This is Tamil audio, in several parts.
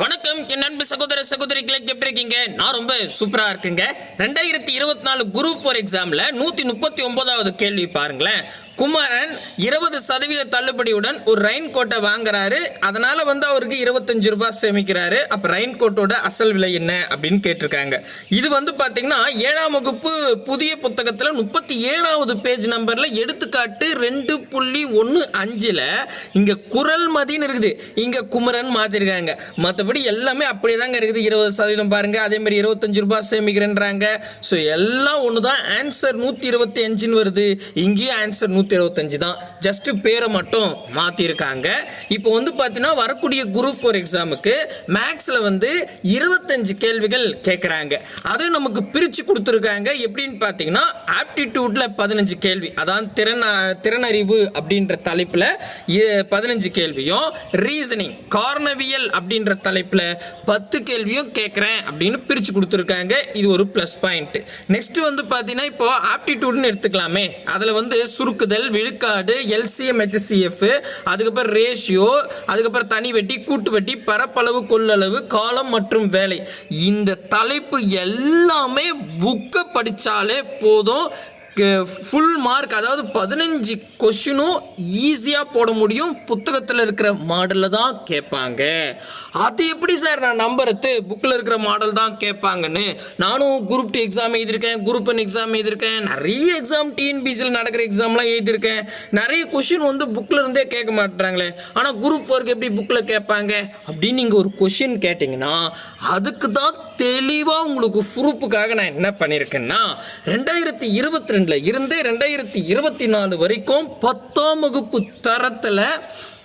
வணக்கம். என் அன்பு சகோதர சகோதரிகளை எப்படி இருக்கீங்க? நான் ரொம்ப சூப்பரா இருக்குங்க. ரெண்டாயிரத்தி இருபத்தி நாலு குரூப் ஃபோர் எக்ஸாம்ல நூத்தி முப்பத்தி ஒன்பதாவது கேள்வி பாருங்களேன். குமாரன் இருபது சதவீத தள்ளுபடியுடன் ஒரு ரெயின் கோட்டை வாங்குறாரு. அதனால வந்து அவருக்கு இருபத்தஞ்சு ரூபாய் சேமிக்கிறாரு. அப்ப ரெயின் கோட்டோட அசல் விலை என்ன அப்படின்னு கேட்டிருக்காங்க. இது வந்து பாத்தீங்கன்னா ஏழாம் வகுப்பு புதிய புத்தகத்துல முப்பத்தி ஏழாவது பேஜ் நம்பர்ல எடுத்துக்காட்டு ரெண்டு புள்ளி ஒன்று அஞ்சுல இங்க குரல் மதின்னு இருக்குது. இங்க குமரன் மாத்திருக்காங்க மற்றபடி எல்லாமே அப்படியே தாங்க இருக்குது. இருபது சதவீதம் பாருங்க. அதே மாதிரி இருபத்தஞ்சு ரூபாய் சேமிக்கிறேன்றாங்க. ஸோ எல்லாம் ஒன்று தான் ஆன்சர் நூற்றி இருபத்தி அஞ்சுன்னு வருது. இங்கேயும் ஆன்சர் நூற்றி இருபத்தஞ்சு தான். ஜஸ்ட்டு பேரை மட்டும் மாற்றிருக்காங்க இப்போ வந்து பார்த்தீங்கன்னா வரக்கூடிய குரூப் ஃபோர் எக்ஸாமுக்கு மேக்ஸில் வந்து இருபத்தஞ்சு கேள்விகள் கேட்குறாங்க அதுவும் நமக்கு பிரித்து கொடுத்துருக்காங்க. எப்படின்னு பார்த்தீங்கன்னா ஆப்டிடியூட்டில் பதினஞ்சு கேள்வி. அதான் திறன் திறனறிவு அப்படின்ற தலைப்பில் பதினஞ்சு கேள்வியும் ரீசனிங் கார்னவியல் அப்படின்ற தலைப்பில் பத்து கேள்வியும் கேட்குறேன் அப்படின்னு பிரித்து கொடுத்துருக்காங்க. இது ஒரு ப்ளஸ் பாயிண்ட் நெக்ஸ்ட் வந்து பார்த்தீங்கன்னா இப்போ ஆப்டிடியூட்னு எடுத்துக்கலாமே. அதில் வந்து சுருக்குதல் விழுக்காடு எல்சிஎம் ஹெச்சிஎஃப் அதுக்கப்புறம் ரேஷியோ அதுக்கப்புறம் தனி வெட்டி கூட்டு வெட்டி பரப்பளவு கொள்ளளவு காலம் மற்றும் வேலை. இந்த தலைப்பு எல்லாமே புக்கை படித்தாலே போதும். ஃபுல் மார்க் அதாவது பதினஞ்சு கொஷினும் ஈஸியாக போட முடியும். புத்தகத்தில் இருக்கிற மாடலில் தான் கேட்பாங்க. அது எப்படி சார் நான் நம்புறது? புக்கில் இருக்கிற மாடல் தான் கேட்பாங்கன்னு. நானும் குரூப் டூ எக்ஸாம் எழுதியிருக்கேன் குரூப் ஒன் எக்ஸாம் எழுதியிருக்கேன் நிறைய எக்ஸாம் டிஎன்பிசியில் நடக்கிற எக்ஸாம்லாம் எழுதியிருக்கேன். நிறைய கொஷின் வந்து புக்கில் இருந்தே கேட்க மாட்டுறாங்களே. ஆனால் குரூப் ஃபோருக்கு எப்படி புக்கில் கேட்பாங்க? அப்படின்னு நீங்கள் ஒரு கொஷின் கேட்டிங்கன்னா அதுக்கு தான் தெளிவாக உங்களுக்கு ப்ரூஃபுக்காக நான் என்ன பண்ணியிருக்கேன்னா ரெண்டாயிரத்தி இருபத்தி ரெண்டு இருந்து ரெண்டாயிரத்தி இருபத்தி நாலு வரைக்கும் பத்தாம் வகுப்பு தரத்தில்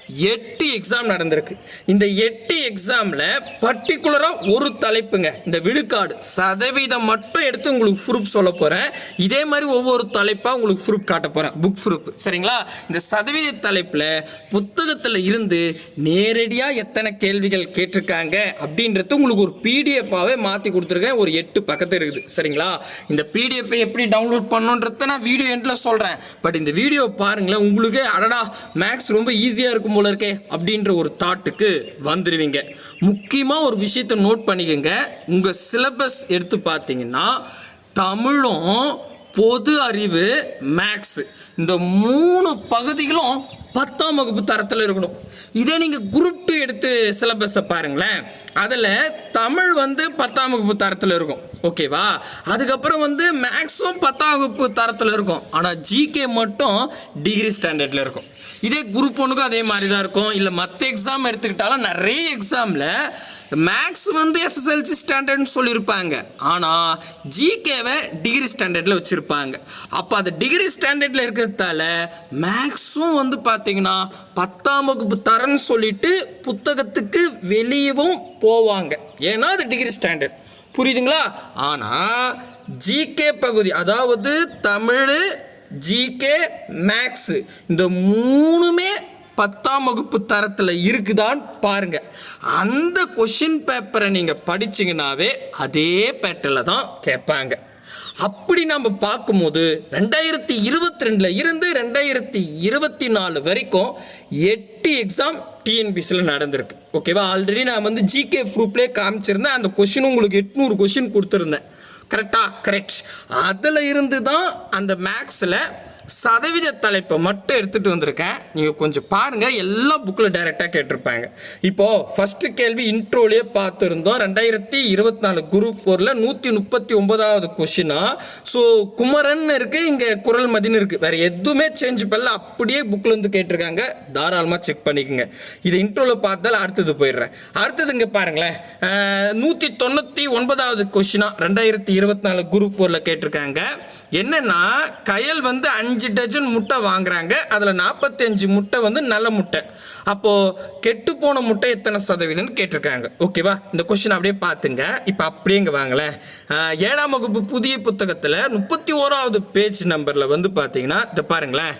எட்டு எக்ஸாம் நடந்திருக்கு. இந்த எட்டு எக்ஸாமில் பர்டிகுலராக ஒரு தலைப்புங்க. இந்த விழுக்காடு. சதவீதம் மட்டும் எடுத்து உங்களுக்கு ப்ரூஃப் சொல்ல போகிறேன் இதே மாதிரி ஒவ்வொரு தலைப்பாக உங்களுக்கு ப்ரூஃப் காட்ட போகிறேன் புக் ப்ரூஃப் சரிங்களா? இந்த சதவீத தலைப்பில் புத்தகத்தில் இருந்து நேரடியாக எத்தனை கேள்விகள் கேட்டிருக்காங்க அப்படின்றது உங்களுக்கு ஒரு பிடிஎஃபாகவே மாற்றி கொடுத்துருக்கேன். ஒரு எட்டு பக்கத்து இருக்குது. சரிங்களா? இந்த பிடிஎஃப் எப்படி டவுன்லோட் பண்ணணுன்றத நான் வீடியோ எண்டில் சொல்கிறேன் பட் இந்த வீடியோ பாருங்களேன் உங்களுக்கே அடடா மேக்ஸ் ரொம்ப ஈஸியாக இருக்கும் போல இருக்கே அப்படின்ற ஒரு தாட்டுக்கு வந்துடுவீங்க முக்கியமாக ஒரு விஷயத்தை நோட் பண்ணிக்கோங்க. உங்கள் சிலபஸ் எடுத்து பார்த்தீங்கன்னா தமிழும் பொது அறிவு மேக்ஸ் இந்த மூணு பகுதிகளும் பத்தாம் வகுப்பு தரத்தில் இருக்கணும். இதே நீங்கள் குரூப் டூ எடுத்து சிலபஸை பாருங்களேன். அதில் தமிழ் வந்து பத்தாம் வகுப்பு தரத்தில் இருக்கும். ஓகேவா அதுக்கப்புறம் வந்து மேக்ஸும் பத்தாம் வகுப்பு தரத்தில் இருக்கும். ஆனால் ஜிகே மட்டும் டிகிரி ஸ்டாண்டர்டில் இருக்கும். இதே குரூப் ஒன்றுக்கும் அதே மாதிரி தான் இருக்கும். இல்லை மற்ற எக்ஸாம் எடுத்துக்கிட்டாலும் நிறைய எக்ஸாமில் மேக்ஸ் வந்து எஸ்எஸ்எல்சி ஸ்டாண்டர்ட்னு சொல்லியிருப்பாங்க. ஆனால் ஜிகேவை டிகிரி ஸ்டாண்டர்டில் வச்சுருப்பாங்க. அப்போ அது டிகிரி ஸ்டாண்டர்டில் இருக்கிறதால மேக்ஸும் வந்து பார்த்தீங்கன்னா பத்தாம் வகுப்பு தரன்னு சொல்லிட்டு புத்தகத்துக்கு வெளியவும் போவாங்க. ஏன்னா அது டிகிரி ஸ்டாண்டர்ட் புரியுதுங்களா? ஆனால் ஜிகே பகுதி அதாவது தமிழ் ஜிகே மேக்ஸு இந்த மூணுமே பத்தாம் வகுப்பு தரத்தில் இருக்குதான்னு பாருங்க. அந்த கொஷின் பேப்பரை நீங்கள் படிச்சீங்கன்னாவே அதே பேட்டரில் தான் கேட்பாங்க. அப்படி நம்ம பார்க்கும்போது ரெண்டாயிரத்தி இருபத்தி ரெண்டில் இருந்து ரெண்டாயிரத்தி இருபத்தி நாலு வரைக்கும் எட்டு எக்ஸாம் டிஎன்பிசியில் நடந்திருக்கு. ஓகேவா ஆல்ரெடி நான் வந்து ஜிகே ப்ரூப்லேயே காமிச்சிருந்தேன். அந்த கொஷின் உங்களுக்கு எட்நூறு கொஷின் கொடுத்துருந்தேன். கரெக்டாக கரெக்ட் அதில் இருந்து தான் அந்த மேக்ஸில் சதவீத தலைப்பை மட்டும் எடுத்துகிட்டு வந்திருக்கேன். நீங்கள் கொஞ்சம் பாருங்கள் எல்லா புக்கில் டைரெக்டாக கேட்டிருப்பாங்க. இப்போது ஃபஸ்ட்டு கேள்வி இன்ட்ரோலேயே பார்த்துருந்தோம். ரெண்டாயிரத்தி இருபத்தி நாலு குரூப் ஃபோரில் நூற்றி முப்பத்தி ஒன்பதாவது கொஷினா ஸோ குமரன் இருக்குது இங்கே குரல் மதின்னு இருக்குது வேறு எதுவுமே சேஞ்ச் பண்ணல. அப்படியே புக்கில் வந்து கேட்டிருக்காங்க. தாராளமாக செக் பண்ணிக்கோங்க. இதை இன்ட்ரோவில் பார்த்தால் அடுத்தது போயிடுறேன். அடுத்தது இங்கே பாருங்களேன். நூற்றி தொண்ணூற்றி ஒன்பதாவது கொஷினா ரெண்டாயிரத்தி இருபத்தி நாலு குரூப் ஃபோரில் கேட்டிருக்காங்க. என்னன்னா கயல் வந்து அஞ்சு டஜன் முட்டை வாங்குறாங்க. அதில் நாற்பத்தஞ்சு முட்டை வந்து நல்ல முட்டை. அப்போது கெட்டு போன முட்டை எத்தனை சதவீதம்னு கேட்டிருக்காங்க. ஓகேவா இந்த கொஷின் அப்படியே பார்த்துங்க இப்போ அப்படியே இங்கே வாங்களேன். ஏழாம் வகுப்பு புதிய புத்தகத்தில் முப்பத்தி ஓராவது பேஜ் நம்பரில் வந்து பார்த்தீங்கன்னா இந்த பாருங்களேன்.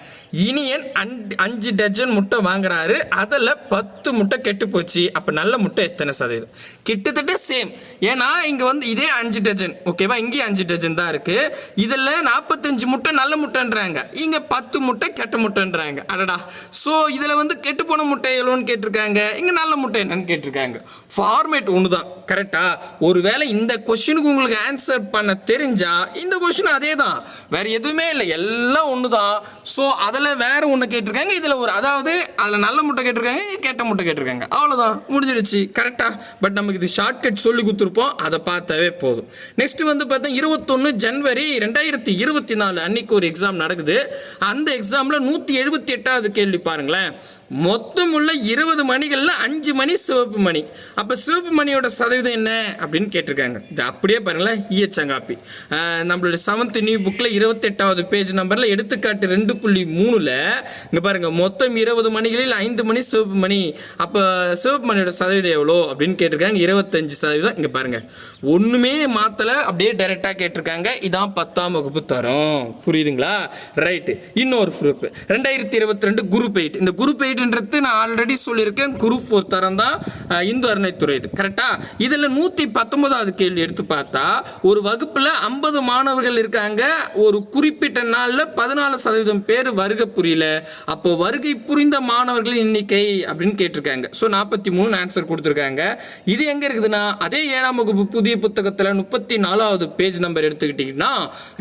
இனியன் அன் அஞ்சு டஜன் முட்டை வாங்குறாரு. அதில் பத்து முட்டை கெட்டு போச்சு. அப்போ நல்ல முட்டை எத்தனை சதவீதம்? கிட்டத்தட்ட சேம் ஏன்னா இங்கே வந்து இதே அஞ்சு டஜன். ஓகேவா இங்கேயும் அஞ்சு டஜன் தான் இருக்குது இதில் நாற்பத்தஞ்சு முட்டை நல்ல முட்டைன்றாங்க. இங்கே பத்து முட்டை கெட்ட முட்டைன்றாங்க. அடடா. ஸோ இதில் வந்து கெட்டு போன முட்டை எவ்வளோன்னு கேட்டிருக்காங்க. இங்கே நல்ல முட்டை என்னன்னு கேட்டிருக்காங்க. ஃபார்மேட் ஒன்று தான் கரெக்டா ஒருவேளை இந்த கொஷினுக்கு உங்களுக்கு ஆன்சர் பண்ண தெரிஞ்சால் இந்த கொஷின் அதே தான் வேறு எதுவுமே இல்லை. எல்லாம் ஒன்று தான் ஸோ அதில் வேற ஒன்று கேட்டிருக்காங்க. இதில் ஒரு அதாவது அதில் நல்ல முட்டை கேட்டிருக்காங்க கெட்ட முட்டை கேட்டிருக்காங்க. அவ்வளோதான் முடிஞ்சிருச்சு. கரெக்டாக பட் நமக்கு இது ஷார்ட்கட் சொல்லி கொடுத்துருப்போம். அதை பார்த்தாவே போதும். நெக்ஸ்ட் வந்து பார்த்தா இருபத்தொன்று ஜனவரி ரெண்டாயிரத்தி இருபத்தி நாலு அன்னைக்கு ஒரு எக்ஸாம் நடக்குது. அந்த எக்ஸாமில் நூற்றி எழுபத்தி எட்டாவது கேள்வி பாருங்களேன். மொத்தம் உள்ள இருபது மணிகளில் அஞ்சு மணி சிவப்பு மணி. அப்போ சிவப்பு மணியோட சதவீதம் என்ன அப்படின்னு கேட்டிருக்காங்க. இது அப்படியே பாருங்களேன் ஈயச்சங்காப்பி. நம்மளுடைய செவன்த் நியூ புக்கில் இருபத்தெட்டாவது பேஜ் நம்பரில் எடுத்துக்காட்டு ரெண்டு புள்ளி மூணில் இங்கே பாருங்கள் மொத்தம் இருபது மணிகளில் ஐந்து மணி சிவப்பு மணி. அப்போ சிவப்பு மணியோட சதவீதம் எவ்வளோ அப்படின்னு கேட்டிருக்காங்க இருபத்தஞ்சு சதவீதம். இங்கே பாருங்கள் ஒன்றுமே மாற்றலை அப்படியே டைரெக்டாக கேட்டிருக்காங்க. இதான் பத்தாம் வகுப்பு தரம். புரியுதுங்களா? ரைட்டு இன்னொரு குரூப் ரெண்டாயிரத்தி இருபத்தி ரெண்டு குரூப் எயிட் இந்த குரூப் சைடுன்றது நான் ஆல்ரெடி சொல்லியிருக்கேன். குரூப் ஃபோர் தரம் தான் இந்து அறநிலைத்துறை இது. கரெக்டா இதில் நூற்றி பத்தொன்பதாவது கேள்வி எடுத்து பார்த்தா ஒரு வகுப்பில் ஐம்பது மாணவர்கள் இருக்காங்க. ஒரு குறிப்பிட்ட நாளில் பதினாலு சதவீதம் பேர் வருகை புரியல. அப்போ வருகை புரிந்த மாணவர்களின் எண்ணிக்கை அப்படின்னு கேட்டிருக்காங்க. ஸோ நாற்பத்தி மூணு ஆன்சர் கொடுத்துருக்காங்க. இது எங்கே இருக்குதுன்னா அதே ஏழாம் வகுப்பு புதிய புத்தகத்தில் முப்பத்தி நாலாவது பேஜ் நம்பர் எடுத்துக்கிட்டிங்கன்னா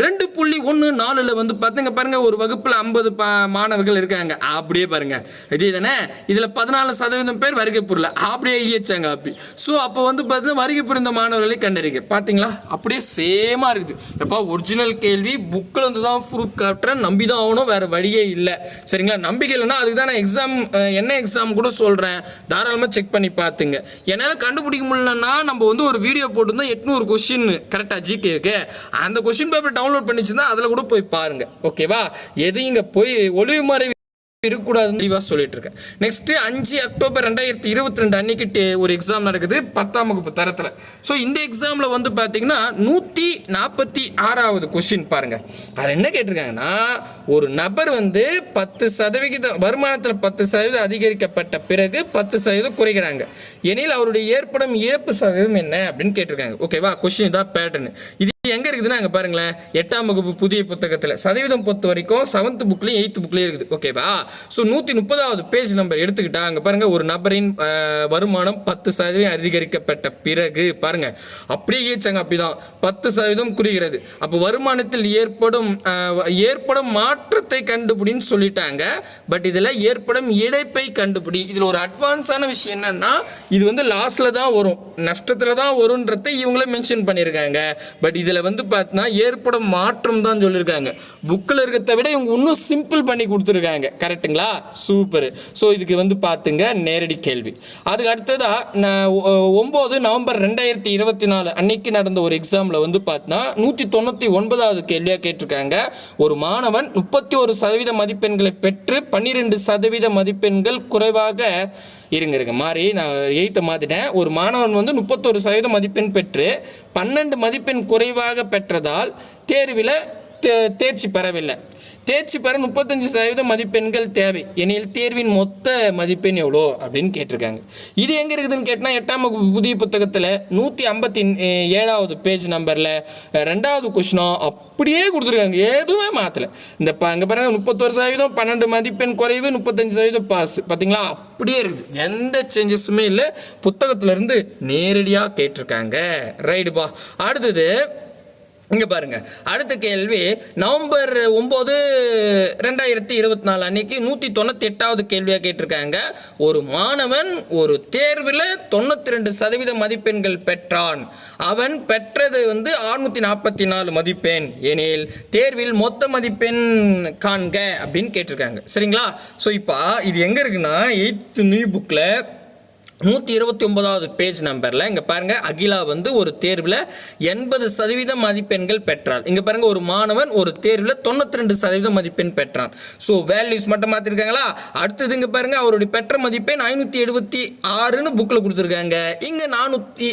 ரெண்டு புள்ளி ஒன்று நாலில் வந்து பார்த்துங்க பாருங்க ஒரு வகுப்பில் ஐம்பது மாணவர்கள் இருக்காங்க. அப்படியே பாருங்க. இது தானே இதில் பதினாலு சதவீதம் பேர் வருகை புரியல. அப்படியே ஈயச்சாங்க அப்படி ஸோ அப்போ வந்து பார்த்தீங்கன்னா வருகை புரிந்த மாணவர்களை கண்டறிங்க. பார்த்தீங்களா அப்படியே சேமாக இருக்குது. எப்பா ஒரிஜினல் கேள்வி புக்கில் வந்து தான் ப்ரூஃப் காட்டுறேன் நம்பி தான் ஆகணும் வேறு வழியே இல்லை. சரிங்களா? நம்பிக்கை இல்லைன்னா அதுக்கு தான் நான் எக்ஸாம் என்ன எக்ஸாம் கூட சொல்கிறேன் தாராளமாக செக் பண்ணி பார்த்துங்க என்னால் கண்டுபிடிக்க முடியலன்னா நம்ம வந்து ஒரு வீடியோ போட்டிருந்தோம் எட்நூறு கொஷின் கரெக்டாக ஜிகேக்கு அந்த கொஷின் பேப்பர் டவுன்லோட் பண்ணி அதில் கூட போய் பாருங்கள் ஓகேவா எது இங்கே போய் ஒளிவு மாதிரி இருக்கக்கூடாதுன்னு தெளிவாக சொல்லிட்டு இருக்கேன் நெக்ஸ்ட் அஞ்சு அக்டோபர் ரெண்டாயிரத்தி இருபத்தி ரெண்டு அன்னைக்கு ஒரு எக்ஸாம் நடக்குது பத்தாம் வகுப்பு தரத்தில். ஸோ இந்த எக்ஸாமில் வந்து பார்த்தீங்கன்னா நூற்றி நாற்பத்தி ஆறாவது கொஷின் பாருங்க. அதில் என்ன கேட்டிருக்காங்கன்னா ஒரு நபர் வந்து பத்து சதவிகிதம் வருமானத்தில் பத்து சதவீதம் அதிகரிக்கப்பட்ட பிறகு பத்து சதவீதம் குறைகிறாங்க. எனில் அவருடைய ஏற்படும் இழப்பு சதவீதம் என்ன அப்படின்னு கேட்டிருக்காங்க. ஓகேவா கொஷின் தான் பேட்டர்னு இது எங்கே இருக்குதுன்னா அங்கே பாருங்களேன். எட்டாம் வகுப்பு புதிய புத்தகத்தில். சதவீதம் பொறுத்த வரைக்கும் செவன்த் புக்லேயும் எயித்து புக்லேயும் இருக்குது. ஓகேவா ஸோ நூற்றி முப்பதாவது பேஜ் நம்பர் எடுத்துக்கிட்டா அங்கே பாருங்கள் ஒரு நபரின் வருமானம் பத்து சதவீதம் அதிகரிக்கப்பட்ட பிறகு பாருங்கள் அப்படியே ஏச்சாங்க அப்படிதான். பத்து சதவீதம் குறிகிறது. அப்போ வருமானத்தில் ஏற்படும் ஏற்படும் மாற்றத்தை கண்டுபிடின்னு சொல்லிட்டாங்க. பட் இதில் ஏற்படும் இழைப்பை கண்டுபிடி. இதில் ஒரு அட்வான்ஸான விஷயம் என்னன்னா இது வந்து லாஸில் தான் வரும். நஷ்டத்தில் தான் வரும்ன்றதை இவங்களே மென்ஷன் பண்ணியிருக்காங்க. பட் இதில் வந்து பார்த்தீங்கன்னா ஏற்படும் மாற்றம் தான் சொல்லியிருக்காங்க புக்கில் இருக்கிறத விட இவங்க இன்னும் சிம்பிள் பண்ணி கொடுத்துருக்காங்க. கரெக்ட்டுங்களா சூப்பர் ஸோ இதுக்கு வந்து பார்த்துங்க நேரடி கேள்வி. அதுக்கு அடுத்ததாக நான் ஒ- நவம்பர் ரெண்டாயிரத்தி இருபத்தி நாலு அன்னைக்கு நடந்த ஒரு எக்ஸாமில் வந்து பார்த்தீங்கன்னா நூற்றி தொண்ணூற்றி ஒன்பதாவது கேள்வியாக கேட்டிருக்காங்க. ஒரு மாணவன் முப்பத்தி ஒரு சதவீத மதிப்பெண்களை பெற்று பன்னிரெண்டு சதவீத மதிப்பெண்கள் குறைவாக இருங்க இருங்க. மாறி நான் எயித்தை மாற்றிட்டேன் ஒரு மாணவன் வந்து முப்பத்தொரு சதவீத மதிப்பெண் பெற்று பன்னெண்டு மதிப்பெண் குறைவாக பெற்றதால் தேர்வில் தேர்ச்சி பெறவில்லை. தேர்ச்சி பெற முப்பத்தஞ்சு சதவீத மதிப்பெண்கள் தேவை. எனில் தேர்வின் மொத்த மதிப்பெண் எவ்வளோ அப்படின்னு கேட்டிருக்காங்க. இது எங்கே இருக்குதுன்னு கேட்டால் எட்டாம் வகுப்பு புதிய புத்தகத்தில் நூற்றி ஐம்பத்தி ஏழாவது பேஜ் நம்பரில் ரெண்டாவது கொஷினும் அப்படியே கொடுத்துருக்காங்க. எதுவுமே மாற்றலை இந்த ப அங்கே பாருங்க முப்பத்தொரு சதவீதம் பன்னெண்டு மதிப்பெண் குறைவு முப்பத்தஞ்சு சதவீதம் பாஸ் பார்த்தீங்களா அப்படியே இருக்குது. எந்த சேஞ்சஸுமே இல்லை. புத்தகத்திலேருந்து நேரடியாக கேட்டிருக்காங்க. ரைடுப்பா அடுத்தது இங்கே பாருங்க. அடுத்த கேள்வி நவம்பர் ஒம்பது ரெண்டாயிரத்தி இருபத்தி நாலு அன்னைக்கு நூற்றி தொண்ணூற்றி எட்டாவது கேள்வியாக கேட்டிருக்காங்க. ஒரு மாணவன் ஒரு தேர்வில் தொண்ணூற்றி ரெண்டு சதவீத மதிப்பெண்கள் பெற்றான். அவன் பெற்றது வந்து அறுநூற்றி நாற்பத்தி நாலு மதிப்பெண். எனில் தேர்வில் மொத்த மதிப்பெண் காண்க அப்படின்னு கேட்டிருக்காங்க. சரிங்களா? ஸோ இப்போ இது எங்கே இருக்குன்னா எயித்து நியூ புக்கில் நூற்றி இருபத்தி ஒன்பதாவது பேஜ் நம்பரில் இங்கே பாருங்கள் அகிலா வந்து ஒரு தேர்வில் எண்பது சதவீத மதிப்பெண்கள் பெற்றாள். இங்கே பாருங்கள் ஒரு மாணவன் ஒரு தேர்வில் தொண்ணூற்றி ரெண்டு சதவீத மதிப்பெண் பெற்றான். ஸோ வேல்யூஸ் மட்டும் மாற்றிருக்காங்களா அடுத்தது இங்கே பாருங்கள் அவருடைய பெற்ற மதிப்பெண் ஐநூற்றி எழுபத்தி ஆறுன்னு புக்கில் கொடுத்துருக்காங்க. இங்கே நானூற்றி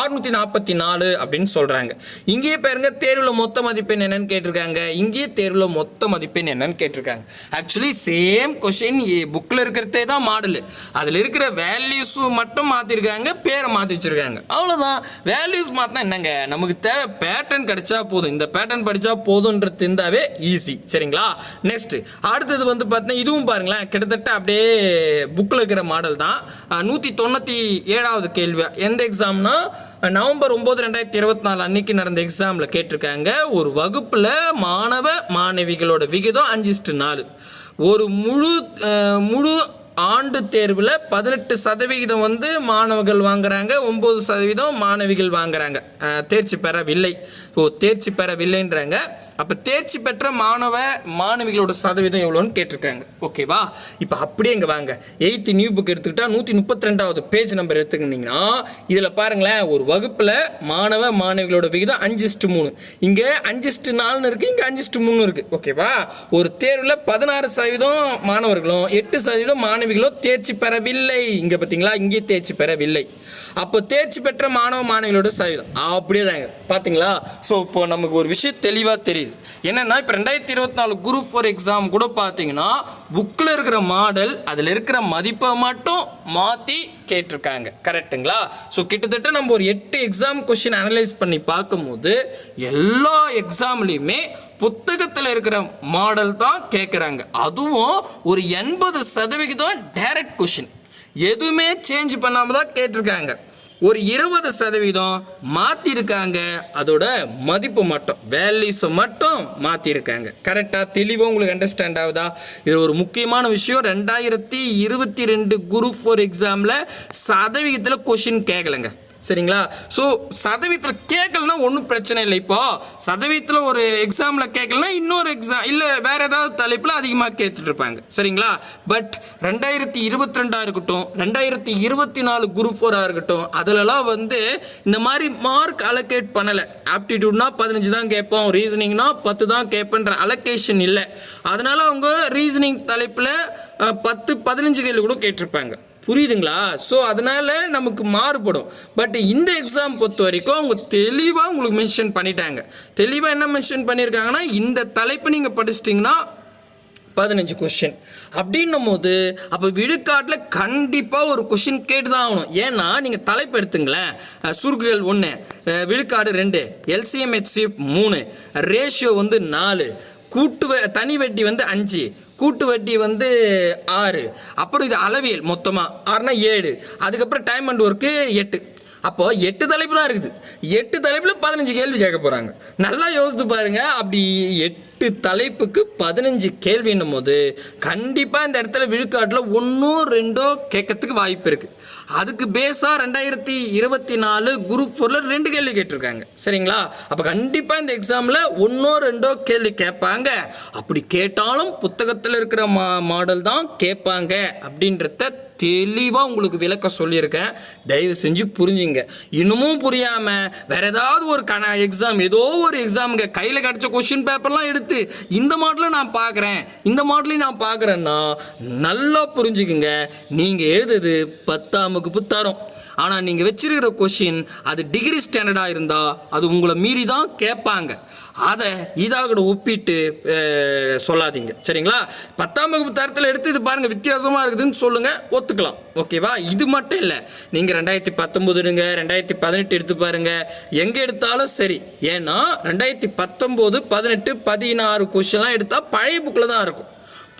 அறுநூற்றி நாற்பத்தி நாலு அப்படின்னு சொல்கிறாங்க இங்கேயே பாருங்க தேர்வில் மொத்த மதிப்பெண் என்னன்னு கேட்டிருக்காங்க. இங்கேயே தேர்வில் மொத்த மதிப்பெண் என்னன்னு கேட்டிருக்காங்க. ஆக்சுவலி சேம் கொஷின் புக்கில் இருக்கிறதே தான் மாடலு அதில் இருக்கிற வேல்யூஸும் மட்டும் மாற்றிருக்காங்க பேரை மாற்றி வச்சிருக்காங்க. அவ்வளோதான் வேல்யூஸ் மாற்றினா என்னங்க? நமக்கு தேவை பேட்டர்ன் கிடைச்சா போதும். இந்த பேட்டர்ன் படித்தா போதுன்றது இருந்தாவே ஈஸி சரிங்களா? நெக்ஸ்ட் அடுத்தது வந்து பார்த்தீங்கன்னா இதுவும் பாருங்களேன். கிட்டத்தட்ட அப்படியே புக்கில் இருக்கிற மாடல் தான். நூற்றி தொண்ணூற்றி ஏழாவது கேள்வி. எந்த எக்ஸாம்னா நவம்பர் ஒம்பது ரெண்டாயிரத்தி இருபத்தி நாலு அன்னைக்கு நடந்த எக்ஸாமில் கேட்டிருக்காங்க. ஒரு வகுப்பில் மாணவ மாணவிகளோட விகிதம் அஞ்சிஸ்டு நாலு. ஒரு முழு முழு ஆண்டு தேர்வில் பதினெட்டு சதவிகிதம் வந்து மாணவர்கள் வாங்குகிறாங்க ஒம்பது சதவீதம் மாணவிகள் வாங்குறாங்க. தேர்ச்சி பெறவில்லை. தேர்ச்சி பெறவில்லைன்றாங்க. அப்போ தேர்ச்சி பெற்ற மாணவ மாணவிகளோட சதவீதம் எவ்வளோன்னு கேட்டிருக்காங்க. ஓகேவா இப்போ அப்படியே இங்கே வாங்க. எயித்து நியூ புக் எடுத்துக்கிட்டா நூற்றி முப்பத்தி ரெண்டாவது பேஜ் நம்பர் எடுத்துக்கிட்டிங்கன்னா இதில் பாருங்களேன் ஒரு வகுப்பில் மாணவ மாணவிகளோட விகிதம் அஞ்சிஸ்ட்டு மூணு. இங்கே அஞ்சிஸ்ட்டு நாலுன்னு இருக்குது இங்கே அஞ்சு மூணு இருக்குது ஓகேவா ஒரு தேர்வில் பதினாறு சதவீதம் மாணவர்களும் எட்டு சதவீதம் மாணவிகளும் தேர்ச்சி பெறவில்லை. இங்கே பார்த்தீங்களா இங்கே தேர்ச்சி பெறவில்லை. அப்போ தேர்ச்சி பெற்ற மாணவ மாணவிகளோட சதவீதம். அப்படியே தாங்க. பார்த்தீங்களா ஸோ இப்போ நமக்கு ஒரு விஷயம் தெளிவாக தெரியுது. என்னென்னா இப்போ ரெண்டாயிரத்தி இருபத்தி நாலு குரூப் ஃபோர் எக்ஸாம் கூட பார்த்தீங்கன்னா புக்கில் இருக்கிற மாடல் அதில் இருக்கிற மதிப்பை மட்டும் மாற்றி கேட்டிருக்காங்க. கரெக்ட்டுங்களா ஸோ கிட்டத்தட்ட நம்ம ஒரு எட்டு எக்ஸாம் கொஷின் அனலைஸ் பண்ணி பார்க்கும்போது எல்லா எக்ஸாம்லேயுமே புத்தகத்தில் இருக்கிற மாடல் தான் கேட்குறாங்க அதுவும் ஒரு எண்பது சதவிகிதம் டைரக்ட் கொஷின் எதுவுமே சேஞ்ச் பண்ணாமல் தான் கேட்டிருக்காங்க. ஒரு இருபது சதவீதம் மாற்றிருக்காங்க அதோட மதிப்பு மட்டும் வேல்யூஸை மட்டும் மாற்றிருக்காங்க கரெக்டாக தெளிவாக உங்களுக்கு அண்டர்ஸ்டாண்ட் ஆகுதா? இது ஒரு முக்கியமான விஷயம் ரெண்டாயிரத்தி இருபத்தி ரெண்டு குரூப் ஃபோர் எக்ஸாமில் சதவீதத்தில் கொஷின் கேட்கலங்க சரிங்களா? ஸோ சதவீதத்தில் கேட்கலனா ஒன்றும் பிரச்சனை இல்லை. இப்போ சதவீதத்தில் ஒரு எக்ஸாமில் கேட்கலனா இன்னொரு எக்ஸாம் இல்லை வேறு ஏதாவது தலைப்பில் அதிகமாக கேட்டுட்டு இருப்பாங்க. சரிங்களா? பட் ரெண்டாயிரத்தி இருபத்தி ரெண்டாக இருக்கட்டும் ரெண்டாயிரத்தி இருபத்தி நாலு குரூப் ஃபோராக இருக்கட்டும் அதிலலாம் வந்து இந்த மாதிரி மார்க் அலோகேட் பண்ணலை. ஆப்டிடியூட்னா பதினஞ்சு தான் கேட்போம் ரீசனிங்னா பத்து தான் கேட்பேன்ற அலோகேஷன் இல்லை. அதனால் அவங்க ரீசனிங் தலைப்பில் பத்து பதினஞ்சு கேள்வி கூட கேட்டிருப்பாங்க. புரியுதுங்களா? ஸோ அதனால் நமக்கு மாறுபடும். பட் இந்த எக்ஸாம் பொறுத்த வரைக்கும் அவங்க தெளிவாக உங்களுக்கு மென்ஷன் பண்ணிட்டாங்க. தெளிவாக என்ன மென்ஷன் பண்ணியிருக்காங்கன்னா இந்த தலைப்பு நீங்கள் படிச்சிட்டிங்கன்னா பதினஞ்சு கொஷின் அப்படின்னும் போது அப்போ விழுக்காட்டில் கண்டிப்பாக ஒரு கொஷின் கேட்டு தான் ஆகணும் ஏன்னா நீங்கள் தலைப்பு எடுத்துங்களேன். சுருக்குகள் ஒன்று விழுக்காடு ரெண்டு எல்சிஎம்ஹெச்சி மூணு ரேஷியோ வந்து நாலு கூட்டு வ- தனி வட்டி வந்து அஞ்சு கூட்டு வட்டி வந்து ஆறு. அப்புறம் இது அளவியல் மொத்தமாக ஆறுனா ஏழு. அதுக்கப்புறம் டைம் அண்ட் ஒர்க்கு எட்டு. அப்போ எட்டு தலைப்பு தான் இருக்குது. எட்டு தலைப்பில் பதினஞ்சு கேள்வி கேட்க போகிறாங்க நல்லா யோசித்து பாருங்க. அப்படி எட்டு தலைப்புக்கு பதினஞ்சு கேள்வின்னும் போது கண்டிப்பாக இந்த இடத்துல விழுக்காட்டில் ஒன்றோ ரெண்டோ கேட்கறதுக்கு வாய்ப்பு இருக்குது அதுக்கு பேஸாக ரெண்டாயிரத்தி இருபத்தி நாலு குரூப் ஃபோரில் ரெண்டு கேள்வி கேட்டிருக்காங்க. சரிங்களா? அப்போ கண்டிப்பாக இந்த எக்ஸாமில் ஒன்றோ ரெண்டோ கேள்வி கேட்பாங்க. அப்படி கேட்டாலும் புத்தகத்தில் இருக்கிற மா மாடல் தான் கேட்பாங்க அப்படின்றத தெளிவாக உங்களுக்கு விளக்க சொல்லியிருக்கேன். தயவு செஞ்சு புரிஞ்சுங்க. இன்னமும் புரியாமல் வேறு ஏதாவது ஒரு கண எக்ஸாம் ஏதோ ஒரு எக்ஸாமுங்க கையில் கிடச்ச கொஷின் பேப்பர்லாம் எடுத்து இந்த மாடலும் நான் பார்க்குறேன் இந்த மாடலையும் நான் பார்க்குறேன்னா நல்லா புரிஞ்சுக்குங்க. நீங்கள் எழுதுது பத்தாம் வகுப்பு தரும். ஆனால் நீங்கள் வச்சிருக்கிற கொஷின் அது டிகிரி ஸ்டாண்டர்டாக இருந்தால் அது உங்களை மீறி தான் கேட்பாங்க. அதை இதாக கூட ஒப்பிட்டு சொல்லாதீங்க. சரிங்களா? பத்தாம் வகுப்பு தரத்தில் எடுத்து இது பாருங்கள் வித்தியாசமாக இருக்குதுன்னு சொல்லுங்கள் ஒத்துக்கலாம். ஓகேவா இது மட்டும் இல்லை. நீங்கள் ரெண்டாயிரத்தி பத்தொம்போதுங்க ரெண்டாயிரத்தி பதினெட்டு எடுத்து பாருங்கள் எங்கே எடுத்தாலும் சரி. ஏன்னா ரெண்டாயிரத்தி பத்தொம்போது பதினெட்டு பதினாறு கொஷின்லாம் எடுத்தால் பழைய புக்கில் தான் இருக்கும்.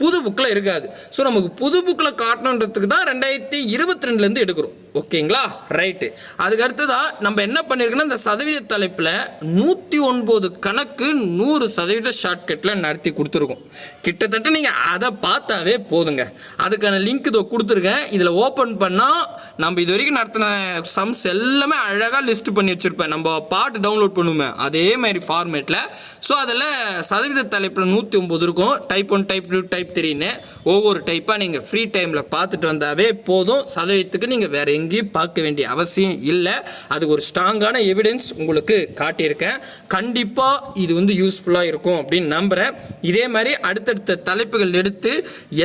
புது புக்கில் இருக்காது. ஸோ நமக்கு புது புக்கில் காட்டணுன்றதுக்கு தான் ரெண்டாயிரத்தி இருபத்தி ரெண்டுலேருந்து எடுக்கிறோம். ஓகேங்களா? ரைட்டு அதுக்கு அடுத்ததாக நம்ம என்ன பண்ணியிருக்கோன்னா இந்த சதவீத தலைப்பில் நூற்றி ஒன்பது கணக்கு நூறு சதவீத ஷார்ட்கட்டில் நடத்தி கொடுத்துருக்கோம். கிட்டத்தட்ட நீங்கள் அதை பார்த்தாவே போதுங்க. அதுக்கான லிங்க் இதோ கொடுத்துருக்கேன். இதில் ஓப்பன் பண்ணால் நம்ம இது வரைக்கும் நடத்தின சம்ஸ் எல்லாமே அழகாக லிஸ்ட் பண்ணி வச்சுருப்பேன். நம்ம பாட்டு டவுன்லோட் பண்ணுவோமே அதே மாதிரி ஃபார்மேட்டில் ஸோ அதில் சதவீத தலைப்பில் நூற்றி ஒம்பது இருக்கும் type one type two type த்ரீன்னு ஒவ்வொரு டைப்பாக நீங்கள் ஃப்ரீ டைமில் பார்த்துட்டு வந்தாவே போதும். சதவீதத்துக்கு நீங்கள் வேறு எங்கேயும் பார்க்க வேண்டிய அவசியம் இல்லை. அதுக்கு ஒரு ஸ்ட்ராங்கான எவிடன்ஸ் உங்களுக்கு காட்டியிருக்கேன். கண்டிப்பாக இது வந்து யூஸ்ஃபுல்லாக இருக்கும் அப்படின்னு நம்புகிறேன் இதே மாதிரி அடுத்தடுத்த தலைப்புகள் எடுத்து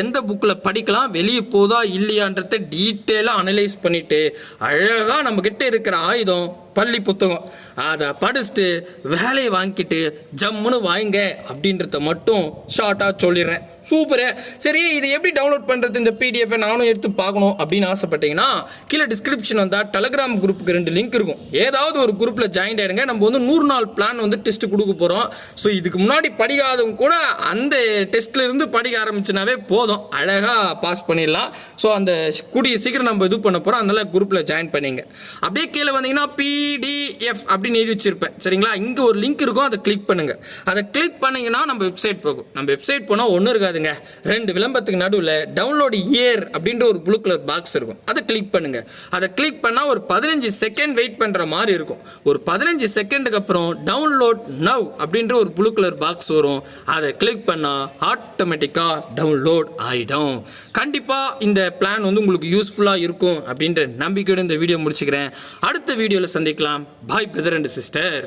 எந்த புக்கில் படிக்கலாம் வெளியே போதா இல்லையான்றத டீட்டெயிலாக அனலைஸ் பண்ணிவிட்டு அழகாக நம்மக்கிட்ட இருக்கிற ஆயுதம் பள்ளி புத்தகம். அதை படிச்சுட்டு வேலையை வாங்கிட்டு ஜம்முன்னு வாங்க அப்படின்றத மட்டும் ஷார்ட்டாக சொல்லிடுறேன். சூப்பரு. சரி இது எப்படி டவுன்லோட் பண்ணுறது இந்த பிடிஎஃப் நானும் எடுத்து பார்க்கணும் அப்படின்னு ஆசைப்பட்டீங்கன்னா கீழே டிஸ்கிரிப்ஷன் வந்தால் டெலகிராம் குரூப்புக்கு ரெண்டு லிங்க் இருக்கும். ஏதாவது ஒரு குரூப்பில் ஜாயின் ஆயிடுங்க. நம்ம வந்து நூறு நாள் பிளான் வந்து டெஸ்ட் கொடுக்க போகிறோம் ஸோ இதுக்கு முன்னாடி படிக்காதவங்க கூட அந்த டெஸ்ட்லேருந்து படிக்க ஆரம்பிச்சுனாவே போதும். அழகாக பாஸ் பண்ணிடலாம். ஸோ அந்த கூடிய சீக்கிரம் நம்ம இது பண்ண போகிறோம் அதனால குரூப்பில் ஜாயின் பண்ணிங்க. அப்படியே கீழே வந்தீங்கன்னா பிடிஎஃப் அப்படின்னு எழுதி வச்சிருப்பேன். சரிங்களா? இங்கே ஒரு லிங்க் இருக்கும் அதை கிளிக் பண்ணுங்க. அதை கிளிக் பண்ணீங்கன்னா நம்ம வெப்சைட் போகும். நம்ம வெப்சைட் போனால் ஒன்றும் இருக்காதுங்க. ரெண்டு விளம்பரத்துக்கு நடுவில் டவுன்லோடு இயர் அப்படின்ற ஒரு ப்ளூ கலர் பாக்ஸ் இருக்கும். அதை கிளிக் பண்ணுங்க. அதை கிளிக் பண்ணால் ஒரு பதினஞ்சு செகண்ட் வெயிட் பண்ணுற மாதிரி இருக்கும். ஒரு பதினஞ்சு செகண்டுக்கு அப்புறம் டவுன்லோட் நவ் அப்படின்ற ஒரு ப்ளூ கலர் பாக்ஸ் வரும். அதை கிளிக் பண்ணால் ஆட்டோமேட்டிக்காக டவுன்லோட் ஆகிடும் கண்டிப்பாக இந்த பிளான் வந்து உங்களுக்கு யூஸ்ஃபுல்லாக இருக்கும் அப்படின்ற நம்பிக்கையோட இந்த வீடியோ முடிச்சுக்கிறேன். அடுத்த வீடியோவில் சந்திக்கலாம் பாய் பிரதர் அண்ட் சிஸ்டர்